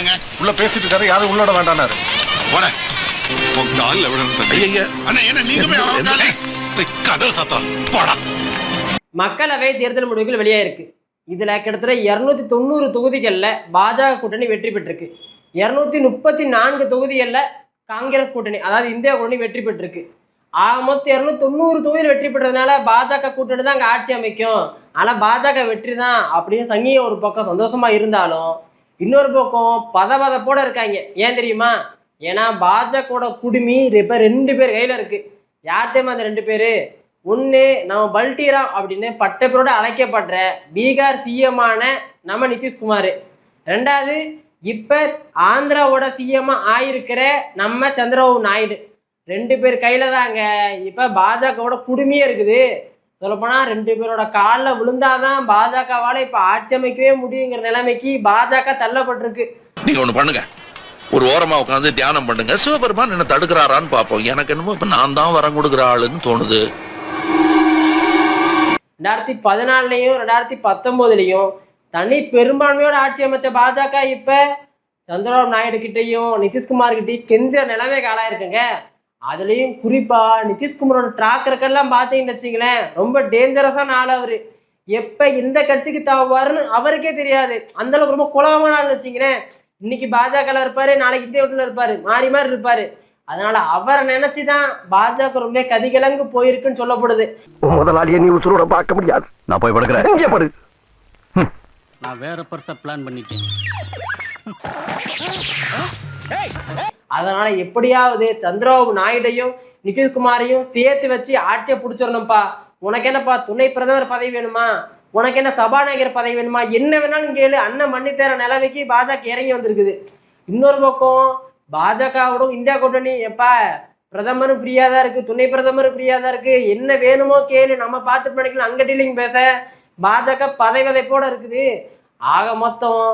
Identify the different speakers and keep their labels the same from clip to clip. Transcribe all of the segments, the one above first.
Speaker 1: என்னங்க
Speaker 2: உள்ள பேசிட்டு இருக்காரு யாரும் உள்ளோட வேண்டானாரு
Speaker 1: போறேன் உன் கால்ல விழுந்து தம்பி
Speaker 3: ஐயையே.
Speaker 1: அண்ணா என்ன நீங்க போய் அவன்
Speaker 3: என்ன-
Speaker 1: கால்ல- டேய், கதவு சத்தம் போடா.
Speaker 4: மக்களவை தேர்தல் முடிவுகள் வெளியாயிருக்கு. இதுல கிட்டத்தட்ட இருநூத்தி தொண்ணூறு தொகுதிகள்ல பாஜக கூட்டணி வெற்றி பெற்றிருக்கு. இருநூத்தி முப்பத்தி நான்கு தொகுதிகள்ல காங்கிரஸ் கூட்டணி அதாவது இந்தியா கூட்டணி வெற்றி பெற்றிருக்கு. ஆக மொத்தம் இருநூத்தி தொண்ணூறு தொகுதியில் வெற்றி பெற்றதுனால பாஜக கூட்டணி தான் அங்கே ஆட்சி அமைக்கும். ஆனா பாஜக வெற்றி தான் அப்படின்னு சங்கிய ஒரு பக்கம் சந்தோஷமா இருந்தாலும் இன்னொரு பக்கம் பதபதப்போட இருக்காங்க. ஏன் தெரியுமா? ஏன்னா பாஜகவோட குடுமி இப்ப ரெண்டு பேர் கையில இருக்கு. யார் தெரியுமா அந்த ரெண்டு பேரு? ஒன்று நம்ம பல்டிராம் அப்படின்னு பட்டப்பேரோட அழைக்கப்படுற பீகார் சிஎம்மான நம்ம நிதிஷ்குமார். ரெண்டாவது இப்போ ஆந்திராவோட சிஎம்மா ஆயிருக்கிற நம்ம சந்திரபாபு நாயுடு. ரெண்டு பேர் கையில தாங்க. இப்போ பாஜகவோட குடுமையே இருக்குது. சொல்லப்போனால் ரெண்டு பேரோட காலில் விழுந்தாதான் பாஜகவால் இப்போ ஆட்சி அமைக்கவே முடியுங்கிற நிலைமைக்கு பாஜக தள்ளப்பட்டிருக்கு.
Speaker 3: நீங்க ஒண்ணு பண்ணுங்க. ஒரு ஓரமா உட்காந்து தியானம் பண்ணுங்க. சிவபெருமான் என்ன தடுக்கிறாரான்னு பாப்போம் எனக்கு என்னமோ இப்ப நான் தான் வரம் கொடுக்குற ஆளுன்னு தோணுது.
Speaker 4: ரெண்டாயிரத்தி பதினாலுலையும் ரெண்டாயிரத்தி பத்தொம்போதுலையும் தனி பெரும்பான்மையோட ஆட்சி அமைச்ச பாஜக இப்போ சந்திரபாபு நாயுடு கிட்டேயும் நிதிஷ்குமார் கிட்டேயும் கெஞ்ச நிலைமைக்கு ஆளாயிருக்குங்க அதுலேயும் குறிப்பாக நிதிஷ்குமாரோட ட்ராக் ரெக்கார்ட்லாம் பார்த்தீங்கன்னு வச்சுங்களேன் ரொம்ப டேஞ்சரஸான ஆள் அவர். எப்போ எந்த கட்சிக்கு தாவாருன்னு அவருக்கே தெரியாது. அந்த அளவுக்கு ரொம்ப குலகமான ஆள்னு வச்சுங்களேன் இன்னைக்கு பாஜகவில் இருப்பாரு நாளைக்கு இந்திய வீட்டில் இருப்பாரு மாறி மாறி இருப்பாரு. அதனால அவரை நினைச்சு தான் பாஜக ரொம்ப கதிகிழங்கு போயிருக்குன்னு சொல்லப்படுது.
Speaker 5: முதலாளியை நீ உசுரோட பார்க்க முடியாது. நான் போய் படுக்கிறேன். இங்கே படு.
Speaker 6: நான் வேற பெருசா பிளான் பண்ணிட்டேன்.
Speaker 4: அதனால எப்படியாவது சந்திரபாபு நாயுடையும் நிதிஷ்குமாரையும் சேர்த்து வச்சு ஆட்சியை பிடிச்சிடணும்ப்பா உனக்கு என்னப்பா துணை பிரதமர் பதவி வேணுமா? உனக்கு என்ன சபாநாயகர் பதவி வேணுமா? என்ன வேணாலும் கேளு அண்ணன் மன்னித்தேர தேர நிலவைக்கு பாஜக இறங்கி வந்திருக்குது. இன்னொரு பக்கம் பாஜகவோடும் இந்தியா கூட்டணி. எப்பா பிரதமரும் ஃப்ரீயா தான் இருக்கு. துணை பிரதமரும் ஃப்ரீயா தான் இருக்கு. என்ன வேணுமோ கேளு. நம்ம பார்த்து பண்ணிக்கலாம் அங்கே டீலிங் பேச. பாஜக பதவி விதைப்போட இருக்குது. ஆக மொத்தம்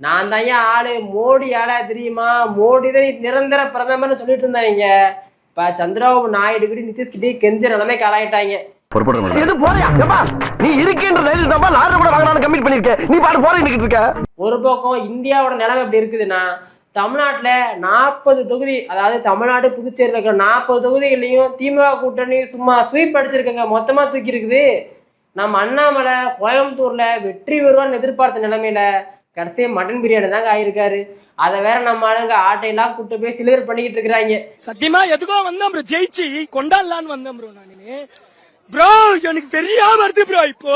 Speaker 4: நான் தான் ஏன் ஆளு மோடி ஆளா தெரியுமா? மோடி தான் நிரந்தர பிரதமர்னு சொல்லிட்டு இருந்தாங்க இப்ப சந்திரபாபு நாயுடு கிட்ட நிதிஷ்கிட்டே கெஞ்ச நிலைமைக்கு ஆளாயிட்டாங்க ஒரு பக்கம் இந்தியாவோட நிலைமை எப்படி இருக்குதுன்னா தமிழ்நாட்டில் நாற்பது தொகுதி அதாவது தமிழ்நாடு புதுச்சேரியில் இருக்கிற நாற்பது தொகுதிகளையும் திமுக கூட்டணி சும்மா ஸ்வீப் அடிச்சிருக்கங்க. மொத்தமாக தூக்கி இருக்குது நம்ம அண்ணாமலை கோயம்புத்தூரில் வெற்றி வருவான்னு எதிர்பார்த்த நிலைமையில கடைசியாக மட்டன் பிரியாணி தாங்க ஆயிருக்காரு. அதை வேற நம்ம ஆளுங்க ஆட்டையெல்லாம் கூட்டு போய் சிலிவர் பண்ணிக்கிட்டு இருக்கிறாங்க.
Speaker 7: சத்தியமா எதுக்கோ வந்தேன் ப்ரோ ஜெயிச்சு கொண்டாடலான்னு வந்தேன் ப்ரோ நானு. ப்ரோ எனக்கு பெரியா வருது ப்ரோ இப்போ.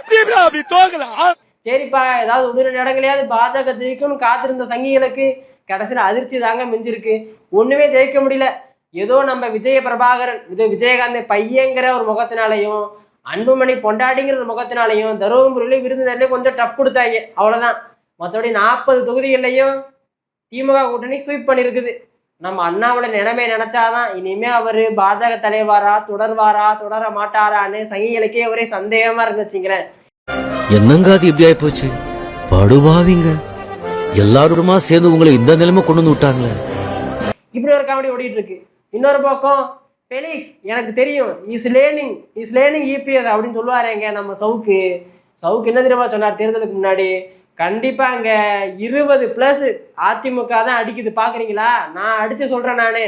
Speaker 7: எப்படி ப்ரோ அப்படி தோக்கலாம்
Speaker 4: சரிப்பா ஏதாவது ஒரு இடங்களையாவது பாஜக ஜெயிக்கும்னு காத்திருந்த சங்கிகளுக்கு கடைசியில் அதிர்ச்சி தாங்க மிஞ்சிருக்கு. ஒண்ணுமே ஜெயிக்க முடியல. ஏதோ நம்ம விஜய பிரபாகரன் இது விஜயகாந்த் பையங்கிற ஒரு முகத்தினாலையும் அன்புமணி பொண்டாட்டிங்கிற ஒரு முகத்தினாலையும் தருமபுரியிலையும் விருதுநகர்லையும் கொஞ்சம் டஃப் கொடுத்தாங்க. அவ்வளவுதான். மற்றபடி நாற்பது தொகுதிகள்லையும் திமுக கூட்டணி ஸ்வீப் பண்ணியிருக்குது நம்ம அண்ணாவோட நிலைமை நினைச்சாதான் இனிமே அவர் பாஜக தலைவாரா தொடர்வாரா தொடர மாட்டாரான்னு சங்கிகளுக்கே ஒரே சந்தேகமா இருந்துச்சுங்களேன்
Speaker 8: என்னங்க அது எப்படி ஆயிப்போச்சு படுபாவிங்க. எல்லாருமா சேர்ந்து உங்களை இந்த நிலைமை கொண்டு வந்து விட்டாங்களே?
Speaker 4: இப்படி ஒரு காமெடி ஓடிட்டு இருக்கு. இன்னொரு பக்கம் ஃபெலிக்ஸ் எனக்கு தெரியும். Is learning is learning E P S அப்படின்னு சொல்லுவாருங்க நம்ம சவுக்கு. சவுக்கு என்ன தெரியுமா சொன்னார் தேர்தலுக்கு முன்னாடி? கண்டிப்பா அங்க இருபது பிளஸ் அதிமுக தான் அடிக்குது பாக்குறீங்களா? நான் அடிச்சு சொல்றேன் நானு.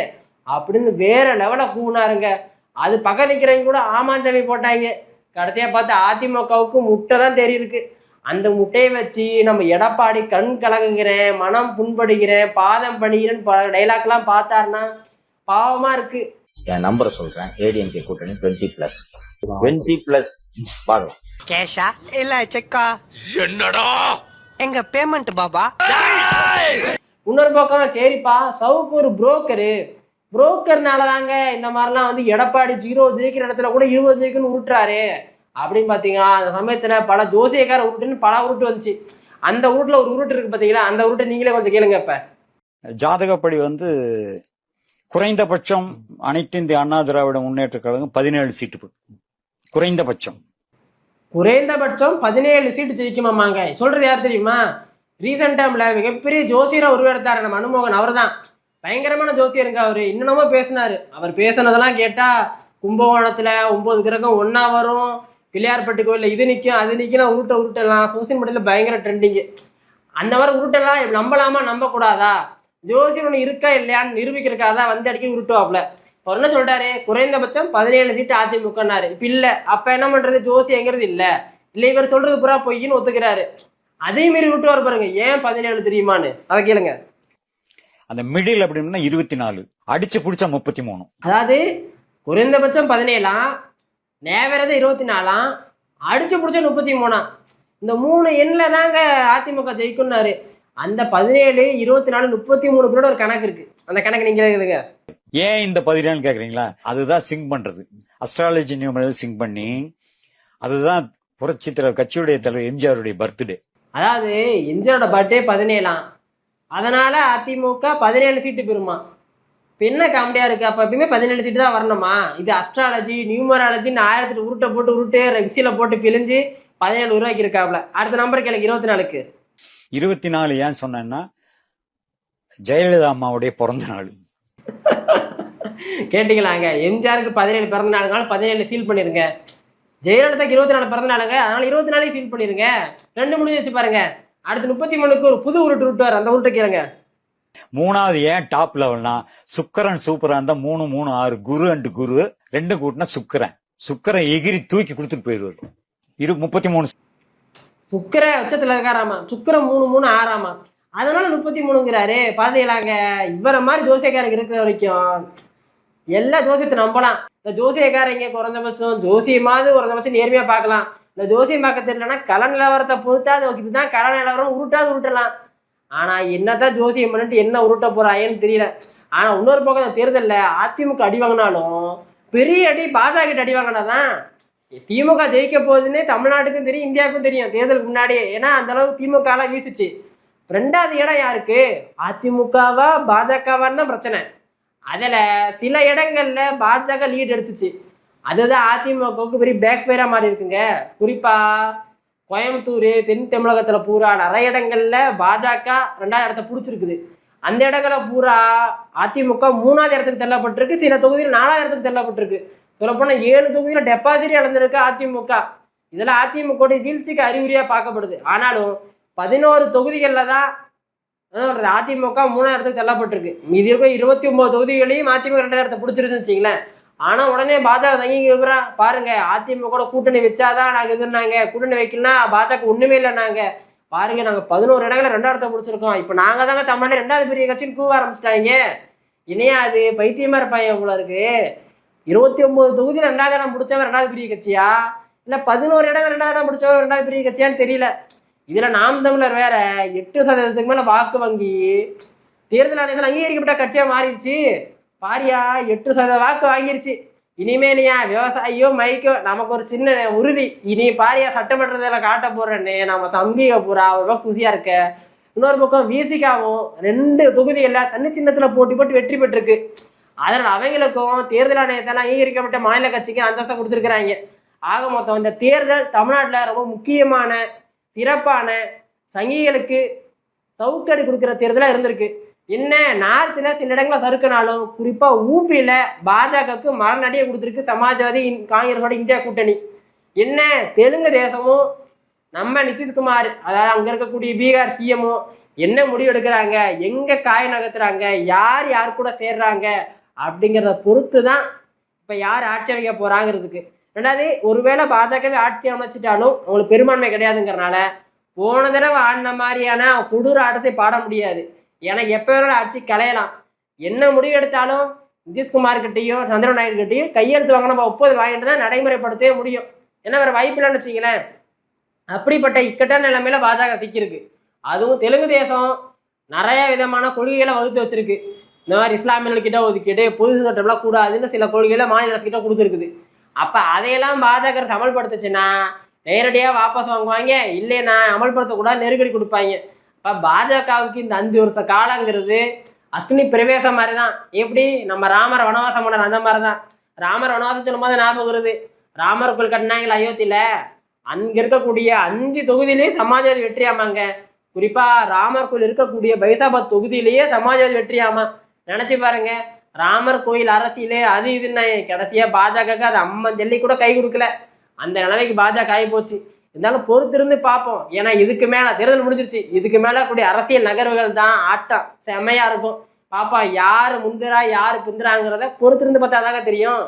Speaker 4: அப்படின்னு வேற லெவல கூனாருங்க அது பக்கம் நிக்கிறவங்க கூட ஆமாஞ்சாமி போட்டாங்க. கடைசியா பார்த்து அதிமுகவுக்கு முட்டை தான் தெரியிருக்கு அந்த முட்டையை வச்சு நம்ம எடப்பாடி கண் கலங்குகிறேன் மனம் புண்படுகிறேன் பாதம் பணிகிறேன்னு டைலாக்லாம் பார்த்தாருன்னா பாவமா இருக்கு.
Speaker 9: என் நம்பரை சொல்றேன். ஏடிஎம்கே கூட்டணி டுவெண்ட்டி பிளஸ் டுவெண்ட்டி பிளஸ் பார்க்கலாம்
Speaker 7: கேஷா? இல்ல செக்கா.
Speaker 3: என்னடா?
Speaker 7: எங்க பேமெண்ட் பாபா?
Speaker 4: இன்னொரு பக்கம் சரிப்பா. சவுக்கு ஒரு புரோக்கரு புரோக்கர்னால தாங்க இந்த மாதிரிலாம் வந்து எடப்பாடி ஜீரோ ஜெயிக்கிற இடத்துல கூட இருபது ஜெயிக்குன்னு உருட்டுறாரு. அப்படின்னு பார்த்தீங்கன்னா அந்த சமயத்தில் பல ஜோசியக்கார உருட்டுன்னு பல உருட்டு வந்துச்சு. அந்த உருட்டில் ஒரு உருட்டு இருக்கு பார்த்தீங்களா அந்த உருட்டை நீங்களே கொஞ்சம் கேளுங்க இப்போ.
Speaker 10: ஜாதகப்படி வந்து குறைந்தபட்சம் அனைத்து இந்திய அண்ணா திராவிட முன்னேற்ற கழகம் பதினேழு சீட்டு குறைந்தபட்சம்.
Speaker 4: குறைந்தபட்சம் பதினேழு சீட்டு ஜெயிக்குமாமாங்க. சொல்றது யார் தெரியுமா? ரீசெண்ட் டைம்ல மிகப்பெரிய ஜோசியரை உருவெடுத்தாரு நம்ம மனுமோகன். அவர் தான் பயங்கரமான ஜோசியருங்க அவரு. இன்னமும் பேசினாரு. அவர் பேசினதெல்லாம் கேட்டா கும்பகோணத்துல ஒன்பது கிரகம் ஒன்னா வரும். பிள்ளையார்பட்டு கோயில்ல இது நிற்கும் அது நிற்கும் உருட்ட உருட்டலாம் சோசியல் மீடியால பயங்கர ட்ரெண்டிங்கு அந்த மாதிரி உருட்டெல்லாம் நம்பலாமா? நம்ப கூடாதா ஜோசியம் ஒன்று இருக்கா இல்லையான்னு நிரூபிக்கிறதுக்காக தான் வந்து அடிக்கடி உருட்டுவாப்ல இப்போ என்ன சொல்லிட்டாரு குறைந்தபட்சம் பதினேழு சீட்டு அதிமுகனாரு. இப்போ இல்லை. அப்போ என்ன பண்ணுறது ஜோசியங்கிறது இல்லை. இல்லை இவர் சொல்றது பூரா பொய்ன்னு ஒத்துக்கிறாரு. அதே மீறி விட்டுவார் பாருங்க. ஏன் பதினேழு தெரியுமான்னு? அதை கேளுங்க.
Speaker 10: அந்த மிடில் அப்படின்னா இருபத்தி நாலு அடிச்சு பிடிச்சா முப்பத்தி மூணு
Speaker 4: அதாவது குறைந்தபட்சம் பதினேழாம் நேவரது இருபத்தி நாலாம் அடிச்சு பிடிச்ச முப்பத்தி மூணாம் இந்த மூணு எண்ணில் தாங்க அதிமுக ஜெயிக்கும்னாரு. அந்த பதினேழு இருபத்தி நாலு முப்பத்தி மூணு பேரோட ஒரு கணக்கு இருக்கு. அந்த கணக்கு நீங்க எழுதுங்க
Speaker 10: ஏன் இந்த பதினேழு கேக்குறீங்களா? அதுதான் சிங்க் பண்றது. அஸ்ட்ராலஜி நியூமரல் சிங்க் பண்ணி அதுதான் புரட்சி தலைவர் கட்சியுடைய தலைவர் எம்ஜிஆருடைய பர்த்டே
Speaker 4: அதாவது எம்ஜிஆரோட பர்த்டே பதினேழாம். அதனால அதிமுக பதினேழு சீட்டு பெறுமா? இப்போ என்ன காமெடியா இருக்கு? அப்போ எப்பயுமே பதினேழு சீட்டு தான் வரணுமா? இது அஸ்ட்ராலஜி நியூமராலஜின்னு ஆயிரத்தி உருட்டை போட்டு உருட்டு மிக்சியில் போட்டு பிழிஞ்சு பதினேழு உருவாக்கி இருக்காப்ல அடுத்த நம்பருக்கு எனக்கு இருபத்தி நாலுக்கு.
Speaker 10: இருபத்தி நாலு ஏன் சொன்னேன்னா ஜெயலலிதா அம்மாவுடைய பிறந்த நாள்.
Speaker 4: கேட்டீங்களாங்க? எம்ஜிஆருக்கு பதினேழு பிறந்த நாளுனால பதினேழு சீல் பண்ணிருங்க. ஜெயலலிதாக்கு இருபத்தி நாலு பிறந்த நாளுங்க அதனால இருபத்தி நாளையும் சீல் பண்ணிருங்க. ரெண்டு முடிஞ்சு வச்சு பாருங்க. அடுத்து முப்பத்தி மூணுக்கு ஒரு புது உருட்டு உருட்டுவார். அந்த உருட்டை கேளுங்க.
Speaker 10: மூணாவது ஏன் டாப் லெவல்னா சுக்கரன் சூப்பரா இருந்தா மூணு மூணு ஆறு குரு அண்டு குரு ரெண்டு கூட்டினா சுக்கரன். சுக்கரன் எகிரி தூக்கி கொடுத்துட்டு போயிடுவாரு. இரு முப்பத்தி மூணு
Speaker 4: சுக்கர உச்சத்துல இருக்காராமா? சுக்கரம் மூணு மூணு ஆறாமா? அதனால முப்பத்தி மூணுங்கிறாரு பாத்தீங்களாங்க இவரை மாதிரி ஜோசியக்காரங்க இருக்கிற வரைக்கும் எல்லா ஜோசியத்தை நம்பலாம். இந்த ஜோசியக்காரங்க குறைஞ்சபட்சம் ஜோசியமாவது குறைஞ்சபட்சம் நேர்மையா பார்க்கலாம். இந்த ஜோசியம் பார்க்க தெரியலன்னா கல நிலவரத்தை பொறுத்தா இதுதான் கல நிலவரம் உருட்டாது உருட்டலாம். ஆனா என்னதான் ஜோசியம் பண்ணிட்டு என்ன உருட்ட போறாயேன்னு தெரியல. ஆனா இன்னொரு பக்கம் இந்த அதிமுக அடி வாங்கினாலும் பெரிய அடி பாஜக கிட்ட அடி வாங்கினாதான் திமுக ஜெயிக்க போகுதுன்னு தமிழ்நாட்டுக்கும் தெரியும் இந்தியாவுக்கும் தெரியும். தேர்தலுக்கு முன்னாடியே. ஏன்னா அந்த அளவுக்கு திமுக எல்லாம் வீசுச்சு. ரெண்டாவது இடம் யாருக்கு? அதிமுகவா பாஜகவான்னு தான் பிரச்சனை. அதில் சில இடங்கள்ல பாஜக லீட் எடுத்துச்சு. அதுதான் அதிமுகவுக்கு பெரிய பேக் பேரா மாறி இருக்குங்க. குறிப்பா கோயம்புத்தூர் தென் தமிழகத்துல பூரா நிறைய இடங்கள்ல பாஜக ரெண்டாவது இடத்த பிடிச்சிருக்குது. அந்த இடங்களை பூரா அதிமுக மூணாவது இடத்துக்கு தள்ளப்பட்டிருக்கு. சில தொகுதியில் நாலாவது இடத்துக்கு தள்ளப்பட்டிருக்கு. சொல்லப்போனா ஏழு தொகுதியில டெபாசிட் இழந்திருக்கு அதிமுக. இதுல அதிமுக வீழ்ச்சிக்கு அறிகுறியா பார்க்கப்படுது. ஆனாலும் பதினோரு தொகுதிகளில் தான் சொல்றது, அதிமுக மூணாயிரத்துக்கு இடத்துக்கு தள்ளப்பட்டிருக்கு. மீதி இருக்க இருபத்தி ஒன்பது தொகுதிகளையும் அதிமுக ரெண்டாயிரத்தை பிடிச்சிருச்சுன்னு வச்சுங்களேன் ஆனால் உடனே பாஜக தங்கி விவரா பாருங்க அதிமுக கூட்டணி வச்சாதான் நாங்கள் இதுனாங்க கூட்டணி வைக்கலனா பாஜக இல்லை நாங்கள் பாருங்க நாங்கள் பதினோரு இடங்களை ரெண்டாயிரத்தை பிடிச்சிருக்கோம். இப்போ நாங்கள் தாங்க தமிழ்நாடு ரெண்டாவது பெரிய கட்சின்னு கூவ ஆரம்பிச்சிட்டாங்க. இனியா அது பைத்தியமா இருப்பாங்க போல இருக்கு. இருபத்தி ஒன்பது தொகுதியில் ரெண்டாவது இடம் பிடிச்சவன் ரெண்டாவது பெரிய கட்சியா? இல்லை பதினோரு இடம் ரெண்டாவது இடம் பிடிச்சவன் ரெண்டாவது பெரிய கட்சியான்னு தெரியல. இதில் நாம் தமிழர் வேற எட்டு சதவீதத்துக்கு மேலே வாக்கு வங்கி. தேர்தல் ஆணையத்தில் அங்கீகரிக்கப்பட்ட கட்சியாக மாறிடுச்சு. பாரியா எட்டு சதவீத வாக்கு வாங்கிருச்சு. இனிமேனியா விவசாயியோ மைக்கோ நமக்கு ஒரு சின்ன உறுதி. இனி பாரியா சட்டமன்றத்தில் காட்ட போறேன்னு நம்ம தம்பிக பூரா அவ்வளோ குசியா இருக்க இன்னொரு பக்கம் விசிகாவும் ரெண்டு தொகுதிகளில் தன்னிச்சின்னத்தில் போட்டி போட்டு வெற்றி பெற்றிருக்கு. அதனால் அவங்களுக்கும் தேர்தல் ஆணையத்தெல்லாம் அங்கீகரிக்கப்பட்ட மாநில கட்சிக்கு அந்தஸ்தை கொடுத்துருக்குறாங்க. ஆக மொத்தம் இந்த தேர்தல் தமிழ்நாட்டில் ரொம்ப முக்கியமான சிறப்பான சங்கிகளுக்கு சவுக்கடி கொடுக்குற தேர்தலாக இருந்திருக்கு. என்ன நார்த்தில் சில இடங்களில் சறுக்கினாலும் குறிப்பாக ஊபியில் பாஜகவுக்கு மரணடியை கொடுத்துருக்கு சமாஜ்வாதி இந்- காங்கிரஸோட இந்தியா கூட்டணி. என்ன தெலுங்கு தேசமும் நம்ம நிதிஷ்குமார் அதாவது அங்கே இருக்கக்கூடிய பீகார் சிஎம்மும் என்ன முடிவு எடுக்கிறாங்க எங்கே காய் நகர்த்துறாங்க யார் யார் கூட சேர்றாங்க அப்படிங்கிறத பொறுத்து தான் இப்போ யார் ஆட்சி அமைக்க போகிறாங்கிறதுக்கு ரெண்டாவது ஒருவேளை பாஜகவே ஆட்சி அமைச்சிட்டாலும் அவங்களுக்கு பெரும்பான்மை கிடையாதுங்கிறனால போன தடவை ஆடின மாதிரியான கொடூர ஆட்டத்தை பாட முடியாது. ஏன்னா எப்போ வேணாலும் ஆட்சி கலையலாம். என்ன முடிவு எடுத்தாலும் நிதிஷ்குமார் கிட்டேயோ சந்திரபாபு நாயுடு கையெழுத்து வாங்க நம்ம ஒப்புதல் வாங்கிட்டு தான் நடைமுறைப்படுத்தவே முடியும். என்ன வேறு வாய்ப்பு இல்லைன்னு வச்சிங்களேன் அப்படிப்பட்ட இக்கட்டான நிலைமையில பாஜக சிக்கியிருக்கு. அதுவும் தெலுங்கு தேசம் நிறைய விதமான கொள்கைகளை வகுத்து வச்சிருக்கு. இந்த மாதிரி இஸ்லாமியர்கள்கிட்ட ஒதுக்கீடு பொது சட்டம்லாம் கூடாதுன்னு சில கொள்கைகளை மாநில அரசு கிட்ட கொடுத்துருக்குது. அப்போ அதையெல்லாம் பாஜக அமல்படுத்துச்சுன்னா நேரடியாக வாபஸ் வாங்குவாங்க இல்லைன்னா அமல்படுத்தக்கூடாது நெருக்கடி கொடுப்பாங்க. இப்போ பாஜகவுக்கு இந்த அஞ்சு வருஷ காலங்கிறது அக்னி பிரவேசம் மாதிரி தான் எப்படி? நம்ம ராமர் வனவாசம் பண்ணது அந்த மாதிரி தான் ராமர் வனவாசம் சொல்லும்போது ஞாபகம் வருது. ராமர் கோயில் கட்டினாங்களா அயோத்தியில? அங்கே இருக்கக்கூடிய அஞ்சு தொகுதியிலேயே சமாஜ்வாதி வெற்றியாமாங்க. குறிப்பாக ராமர் கோயில் இருக்கக்கூடிய பைசாபாத் தொகுதியிலேயே சமாஜ்வாதி வெற்றியாமா? நினச்சி பாருங்க. ராமர் கோயில் அரசியலே அது இதுன்னு கடைசியாக பாஜகவுக்கு அது அம்மன் ஜல்லி கூட கை கொடுக்கல. அந்த நிலைமைக்கு பாஜக ஆகி போச்சு. இருந்தாலும் பொறுத்திருந்து பார்ப்போம். ஏன்னா இதுக்கு மேலே தேர்தல் முடிஞ்சிருச்சு. இதுக்கு மேலே கூடிய அரசியல் நகர்வுகள் தான் ஆட்டம். செமையாக இருக்கும். பாப்பா யார் முந்துரா யார் பிந்துறாங்கிறத பொறுத்திருந்து பார்த்தா தாங்க தெரியும்.